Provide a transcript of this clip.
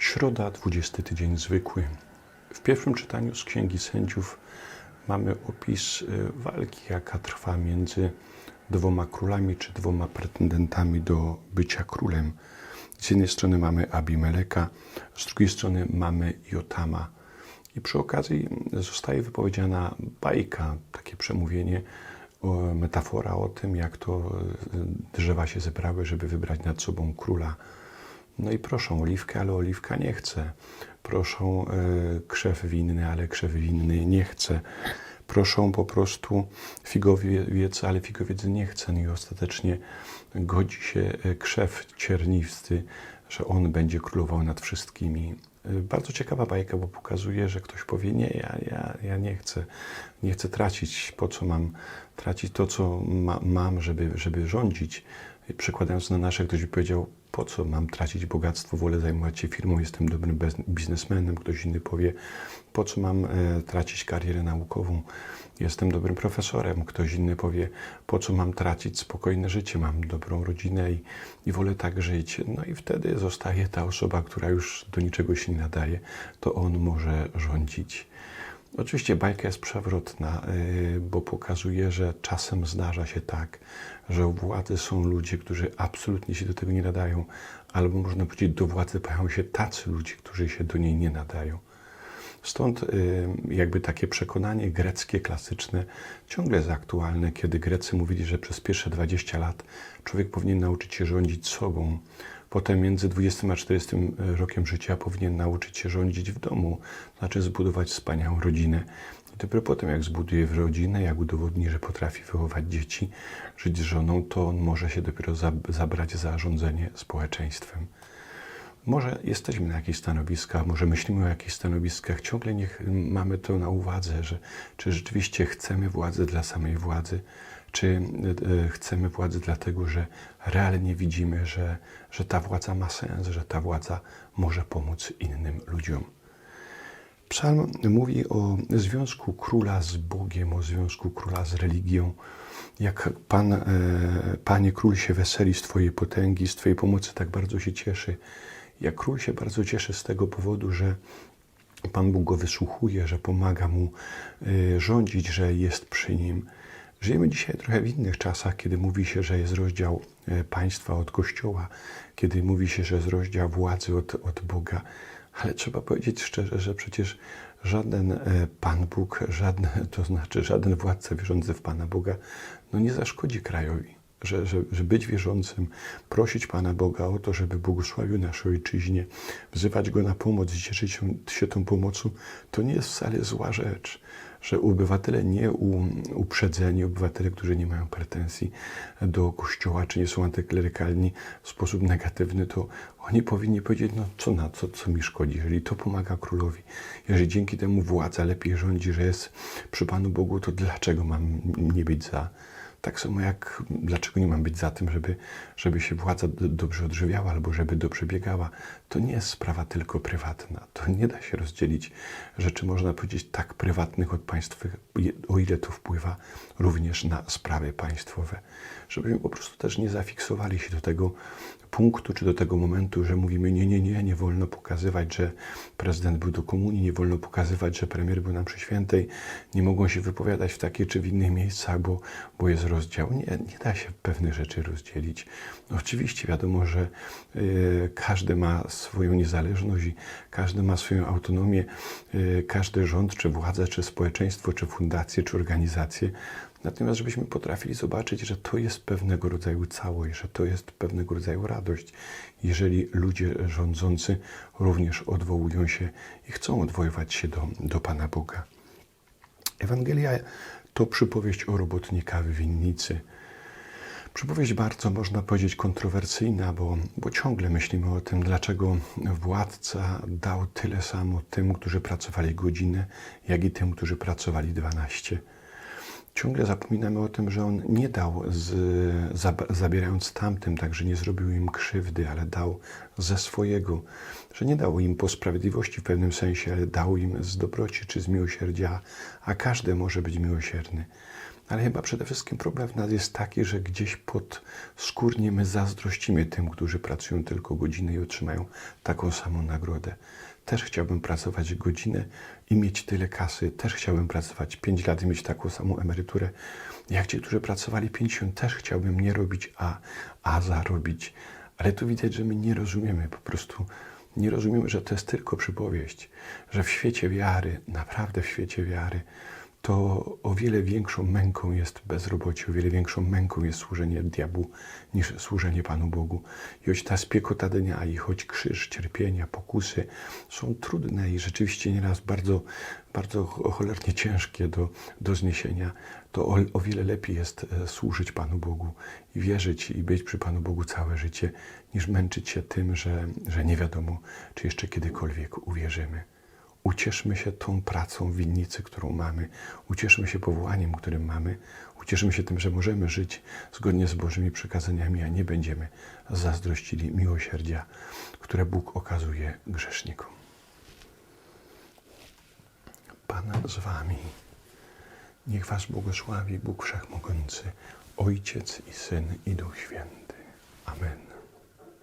Środa, 20 tydzień zwykły. W pierwszym czytaniu z Księgi Sędziów mamy opis y, walki, jaka trwa między dwoma królami czy dwoma pretendentami do bycia królem. Z jednej strony mamy Abimeleka, z drugiej strony mamy Jotama. I przy okazji zostaje wypowiedziana bajka, takie przemówienie, metafora o tym, jak to y, drzewa się zebrały, żeby wybrać nad sobą króla. No i proszą oliwkę, ale oliwka nie chce. Proszą e, krzew winny, ale krzew winny nie chce. Proszą po prostu figowiec, ale figowiec nie chce. No i ostatecznie godzi się e, krzew cierniwsty, że on będzie królował nad wszystkimi. E, Bardzo ciekawa bajka, bo pokazuje, że ktoś powie, nie, ja, ja, ja nie chcę, nie chcę tracić, po co mam tracić to, co ma, mam, żeby, żeby rządzić. I Przekładając na nasze, ktoś by powiedział, po co mam tracić bogactwo, wolę zajmować się firmą, jestem dobrym biznesmenem. Ktoś inny powie, po co mam e, tracić karierę naukową, jestem dobrym profesorem. Ktoś inny powie, po co mam tracić spokojne życie, mam dobrą rodzinę i, i wolę tak żyć. No i wtedy zostaje ta osoba, która już do niczego się nie nadaje, to on może rządzić. Oczywiście bajka jest przewrotna, yy, bo pokazuje, że czasem zdarza się tak, że u władzy są ludzie, którzy absolutnie się do tego nie nadają, albo można powiedzieć, do władzy pojawiają się tacy ludzie, którzy się do niej nie nadają. Stąd y, jakby takie przekonanie greckie, klasyczne, ciągle jest aktualne, kiedy Grecy mówili, że przez pierwsze 20 lat człowiek powinien nauczyć się rządzić sobą. Potem między 20 a 40 rokiem życia powinien nauczyć się rządzić w domu, znaczy zbudować wspaniałą rodzinę. I dopiero potem, jak zbuduje w rodzinę, jak udowodni, że potrafi wychować dzieci, żyć z żoną, to on może się dopiero zab- zabrać za rządzenie społeczeństwem. Może jesteśmy na jakichś stanowiskach, może myślimy o jakichś stanowiskach, ciągle niech mamy to na uwadze, że czy rzeczywiście chcemy władzy dla samej władzy, czy e, chcemy władzy dlatego, że realnie widzimy, że, że ta władza ma sens, że ta władza może pomóc innym ludziom. Psalm mówi o związku króla z Bogiem, o związku króla z religią. Jak Pan, e, Panie Król się weseli z Twojej potęgi, z Twojej pomocy, tak bardzo się cieszy. Jak król się bardzo cieszy z tego powodu, że Pan Bóg go wysłuchuje, że pomaga mu e, rządzić, że jest przy nim. Żyjemy dzisiaj trochę w innych czasach, kiedy mówi się, że jest rozdział e, państwa od kościoła, kiedy mówi się, że jest rozdział władzy od, od Boga. Ale trzeba powiedzieć szczerze, że przecież żaden e, Pan Bóg, żaden, to znaczy żaden władca wierzący w Pana Boga, no nie zaszkodzi krajowi. Że, że, że być wierzącym, prosić Pana Boga o to, żeby błogosławił naszej ojczyźnie, wzywać Go na pomoc cieszyć się, się tą pomocą, to nie jest wcale zła rzecz że obywatele nie uprzedzeni, obywatele, którzy nie mają pretensji do Kościoła, czy nie są antyklerykalni w sposób negatywny, to oni powinni powiedzieć, no co na co, co mi szkodzi, jeżeli to pomaga królowi, jeżeli dzięki temu władza lepiej rządzi, że jest przy Panu Bogu, to dlaczego mam nie być za? Tak samo jak dlaczego nie mam być za tym, żeby, żeby się władza dobrze odżywiała albo żeby dobrze biegała. To nie jest sprawa tylko prywatna. To nie da się rozdzielić rzeczy, można powiedzieć, tak prywatnych od państwowych, o ile to wpływa również na sprawy państwowe. Żebyśmy po prostu też nie zafiksowali się do tego punktu czy do tego momentu, że mówimy nie, nie, nie, nie wolno pokazywać, że prezydent był do komunii, nie wolno pokazywać, że premier był na mszy świętej, nie mogą się wypowiadać w takie czy w innych miejscach, bo, bo jest rozdział. Nie, nie da się pewnych rzeczy rozdzielić. No oczywiście wiadomo, że y, każdy ma swoją niezależność każdy ma swoją autonomię, y, każdy rząd, czy władza, czy społeczeństwo, czy fundacje, czy organizacje Natomiast żebyśmy potrafili zobaczyć, że to jest pewnego rodzaju całość, że to jest pewnego rodzaju radość, jeżeli ludzie rządzący również odwołują się i chcą odwoływać się do, do Pana Boga. Ewangelia to przypowieść o robotnika w winnicy. Przypowieść bardzo, można powiedzieć, kontrowersyjna, bo, bo ciągle myślimy o tym, dlaczego władca dał tyle samo tym, którzy pracowali godzinę, jak i tym, którzy pracowali 12 ciągle zapominamy o tym, że on nie dał, z, zab- zabierając tamtym, także nie zrobił im krzywdy, ale dał ze swojego, że nie dał im po sprawiedliwości w pewnym sensie, ale dał im z dobroci czy z miłosierdzia, a każdy może być miłosierny. Ale chyba przede wszystkim problem w nas jest taki, że gdzieś podskórnie my zazdrościmy tym, którzy pracują tylko godzinę i otrzymają taką samą nagrodę. Też chciałbym pracować godzinę i mieć tyle kasy. Też chciałbym pracować 5 lat i mieć taką samą emeryturę. Jak ci, którzy pracowali 50, też chciałbym nie robić A, a zarobić. Ale tu widać, że my nie rozumiemy po prostu nie rozumiemy, że to jest tylko przypowieść, że w świecie wiary, naprawdę w świecie wiary, to o wiele większą męką jest bezrobocie, o wiele większą męką jest służenie diabłu niż służenie Panu Bogu. I choć ta spiekota dnia i choć krzyż, cierpienia, pokusy są trudne i rzeczywiście nieraz bardzo, bardzo cholernie ciężkie do, do zniesienia, to o, o wiele lepiej jest e, służyć Panu Bogu i wierzyć i być przy Panu Bogu całe życie, niż męczyć się tym, że, że nie wiadomo, czy jeszcze kiedykolwiek uwierzymy. Ucieszmy się tą pracą winnicy, którą mamy. Ucieszmy się powołaniem, którym mamy. Ucieszmy się tym, że możemy żyć zgodnie z Bożymi przykazaniami, a nie będziemy zazdrościli miłosierdzia, które Bóg okazuje grzesznikom. Pan z Wami. Niech Was błogosławi Bóg Wszechmogący, Ojciec i Syn i Duch Święty. Amen.